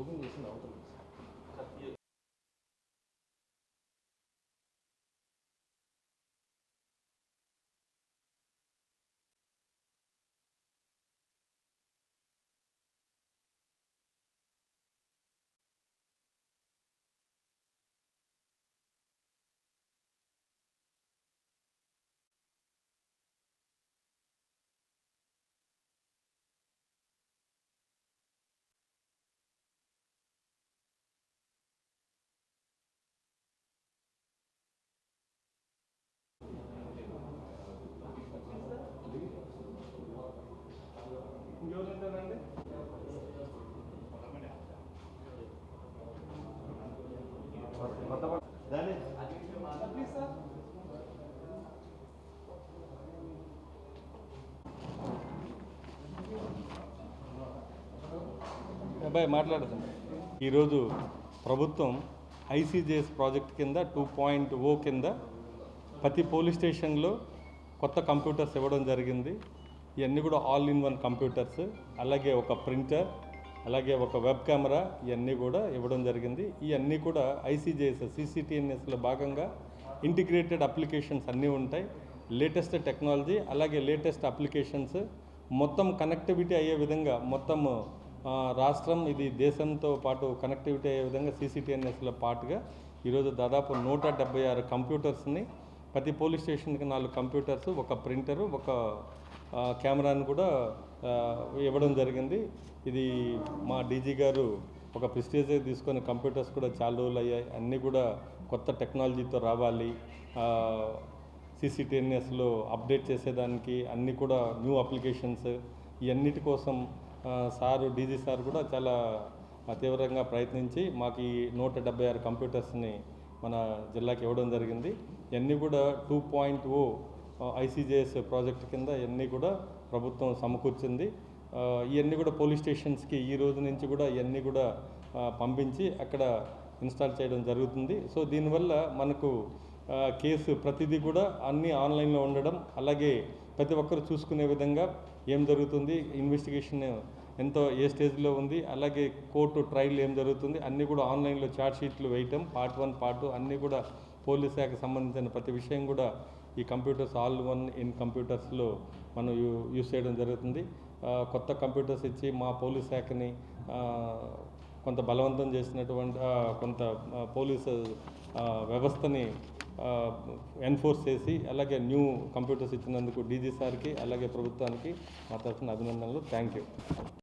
녹음돼서 나오더라고요. అబ్బాయి మాట్లాడదాం ఈరోజు ప్రభుత్వం ఐసీజేఎస్ ప్రాజెక్ట్ కింద టూ పాయింట్ ఓ కింద ప్రతి పోలీస్ స్టేషన్లో కొత్త కంప్యూటర్స్ ఇవ్వడం జరిగింది. ఇవన్నీ కూడా ఆల్ ఇన్ వన్ కంప్యూటర్స్ అలాగే ఒక ప్రింటర్ అలాగే ఒక వెబ్ కెమెరా ఇవన్నీ కూడా ఇవ్వడం జరిగింది. ఇవన్నీ కూడా ఐసీజేఎస్ సీసీటీఎన్ఎస్లో భాగంగా ఇంటిగ్రేటెడ్ అప్లికేషన్స్ అన్నీ ఉంటాయి. లేటెస్ట్ టెక్నాలజీ అలాగే లేటెస్ట్ అప్లికేషన్స్ మొత్తం కనెక్టివిటీ అయ్యే విధంగా మొత్తం రాష్ట్రం ఇది దేశంతో పాటు కనెక్టివిటీ అయ్యే విధంగా సీసీటీఎన్ఎస్లో పాటుగా ఈరోజు దాదాపు నూట డెబ్బై ఆరు కంప్యూటర్స్ని ప్రతి పోలీస్ స్టేషన్కి నాలుగు కంప్యూటర్స్ ఒక ప్రింటరు ఒక కెమెరాను కూడా ఇవ్వడం జరిగింది. ఇది మా డీజీ గారు ఒక ప్రిస్టేజ్ తీసుకొని కంప్యూటర్స్ కూడా చాలా రోజులు అయ్యాయి. అన్నీ కూడా కొత్త టెక్నాలజీతో రావాలి. సీసీటీఎన్ఎస్లో అప్డేట్ చేసేదానికి అన్నీ కూడా న్యూ అప్లికేషన్స్ ఇవన్నిటి కోసం సారు డీజీ సార్ కూడా చాలా తీవ్రంగా ప్రయత్నించి మాకు ఈ నూట డెబ్బై ఆరు కంప్యూటర్స్ని మన జిల్లాకి ఇవ్వడం జరిగింది. ఇవన్నీ కూడా two point O ICJS project కింద ఇవన్నీ కూడా ప్రభుత్వం సమకూర్చింది. ఇవన్నీ కూడా పోలీస్ స్టేషన్స్కి ఈ రోజు నుంచి కూడా ఇవన్నీ కూడా పంపించి అక్కడ ఇన్స్టాల్ చేయడం జరుగుతుంది. సో దీనివల్ల మనకు కేసు ప్రతిదీ కూడా అన్నీ ఆన్లైన్లో ఉండడం అలాగే ప్రతి ఒక్కరు చూసుకునే విధంగా ఏం జరుగుతుంది ఇన్వెస్టిగేషన్ ఎంతో ఏ స్టేజ్లో ఉంది అలాగే కోర్టు ట్రయల్ ఏం జరుగుతుంది అన్నీ కూడా ఆన్లైన్లో చార్ట్ షీట్లు వేయటం పార్ట్ వన్ పార్ట్ టూ అన్నీ కూడా పోలీస్ శాఖకు సంబంధించిన ప్రతి విషయం కూడా ఈ కంప్యూటర్స్ ఆల్ వన్ ఇన్ కంప్యూటర్స్లో మనం యూ యూస్ చేయడం జరుగుతుంది. కొత్త కంప్యూటర్స్ ఇచ్చి మా పోలీస్ శాఖని కొంత బలవంతం చేసినటువంటి కొంత పోలీసు వ్యవస్థని ఎన్ఫోర్స్ చేసి అలాగే న్యూ కంప్యూటర్స్ ఇచ్చినందుకు డీజీ సార్కి అలాగే ప్రభుత్వానికి మా తరఫున అభినందనలు. Thank you